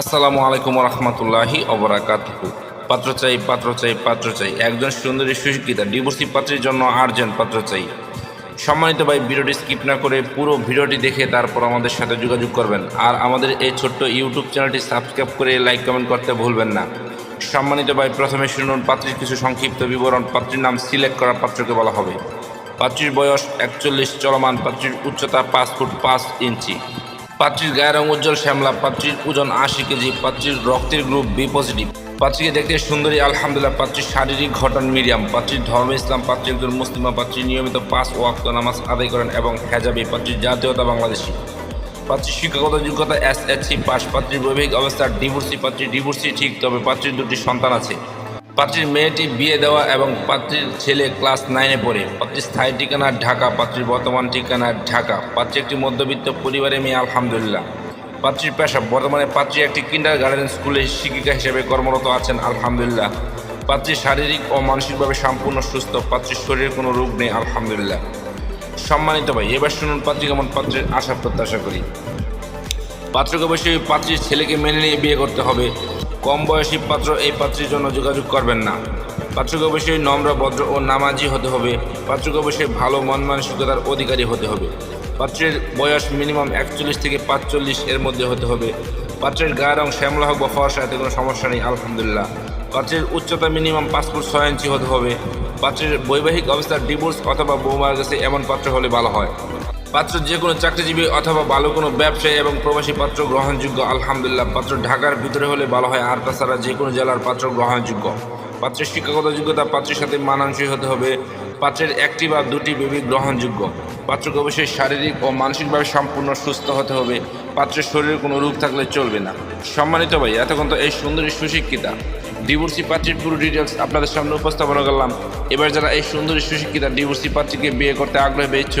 আসসালামু আলাইকুম রহমতুল্লাহি অবরাকাত পাত্র চাই পাত্র চাই পাত্র চাই। একজন সুন্দরী সুশিক্ষিতা, ডিভোর্সি পাত্রের জন্য আর্জেন্ট পাত্র চাই। সম্মানিত ভাই, ভিডিওটি স্কিপ না করে পুরো ভিডিওটি দেখে তারপর আমাদের সাথে যোগাযোগ করবেন। আর আমাদের এই ছোট্ট ইউটিউব চ্যানেলটি সাবস্ক্রাইব করে লাইক, কমেন্ট করতে ভুলবেন না। সম্মানিত ভাই, প্রথমে শুনুন পাত্রীর কিছু সংক্ষিপ্ত বিবরণ। পাত্রীর নাম সিলেক্ট করা পাত্রকে বলা হবে। পাত্রীর বয়স একচল্লিশ, চলমান পাত্রীর উচ্চতা পাঁচ ফুট পাঁচ ইঞ্চি। পাত্রীর গায়ের রং উজ্জ্বল, শ্যামলা। পাত্রীর ওজন আশি কেজি, পাত্রীর রক্তের গ্রুপ বি পজিটিভ। পাত্রীকে দেখতে সুন্দরী, আলহামদুলিল্লাহ। পাত্রীর শারীরিক ঘটন মিডিয়াম। পাত্রীর ধর্ম ইসলাম, পাত্রী একজন মুসলিমা, পাত্রী নিয়মিত পাঁচ ওয়াক্ত নামাজ আদায় করেন এবং হেজাবি। পাত্রীর জাতীয়তা বাংলাদেশি। পাত্রীর শিক্ষাগত যোগ্যতা এস এসসি পাস। পাত্রীর বৈবাহিক অবস্থা ডিভোর্সি। পাত্রী ডিভোর্সি ঠিক, তবে পাত্রীর দুটি সন্তান আছে। পাত্রীর মেয়েটি বিয়ে দেওয়া এবং পাত্রীর ছেলে ক্লাস নাইনে পড়ে। পাত্রীর স্থায়ী ঠিকানা ঢাকা, পাত্রীর বর্তমান ঠিকানা ঢাকা। পাত্রী একটি মধ্যবিত্ত পরিবারে মেয়ে, আলহামদুলিল্লাহ। পাত্রীর পেশা, বর্তমানে পাত্রী একটি কিন্ডার গার্ডেন স্কুলে শিক্ষিকা হিসেবে কর্মরত আছেন, আলহামদুলিল্লাহ। পাত্রী শারীরিক ও মানসিকভাবে সম্পূর্ণ সুস্থ, পাত্রীর শরীরে কোনো রোগ নেই, আলহামদুলিল্লাহ। সম্মানিত ভাই, এবার শুনুন পাত্রী কেমন পাত্রের আশা প্রত্যাশা করি। পাত্রকে অবশ্যই পাত্রীর ছেলেকে মেনে নিয়ে বিয়ে করতে হবে। কম বয়সী পাত্র এই পাত্রের জন্য যোগাযোগ করবেন না। পাত্রকে অবশ্যই নম্র, ভদ্র ও নামাজি হতে হবে। পাত্রকে অবশ্যই ভালো মন মানসিকতার অধিকারী হতে হবে। পাত্রের বয়স মিনিমাম একচল্লিশ থেকে পাঁচচল্লিশ এর মধ্যে হতে হবে। পাত্রের গায়ের রং শ্যামলা হোক বা ফর্সা, এতে কোনো সমস্যা নেই, আলহামদুলিল্লাহ। পাত্রের উচ্চতা মিনিমাম পাঁচ ফুট ছয় ইঞ্চি হতে হবে। পাত্রের বৈবাহিক অবস্থার ডিভোর্স অথবা বৌমার কাছে এমন পাত্র হলে ভালো হয়। পাত্র যে কোনো চাকরিজীবী অথবা ভালো কোনো ব্যবসায়ী এবং প্রবাসী পাত্র গ্রহণযোগ্য, আলহামদুলিল্লাহ। পাত্র ঢাকার ভিতরে হলে ভালো হয়। আর তাছাড়া যে কোনো জেলার পাত্র গ্রহণযোগ্য। পাত্রের শিক্ষাগত যোগ্যতা পাত্রের সাথে মানানসই হতে হবে। পাত্রের একটি বা দুটি বেবি গ্রহণযোগ্য। পাত্রকে অবশ্যই শারীরিক ও মানসিকভাবে সম্পূর্ণ সুস্থ হতে হবে। পাত্রের শরীরে কোনো রোগ থাকলে চলবে না। সম্মানিত ভাই, এতক্ষণ তো এই সুন্দরী সুশিক্ষিতা। ডিভোর্সি পাত্রীর পুরো ডিটেলস আপনাদের সামনে উপস্থাপনা করলাম। এবার যারা এই সুন্দরী সুশিক্ষিতা ডিভোর্সি পাত্রীকে বিয়ে করতে আগ্রহ পেয়েছে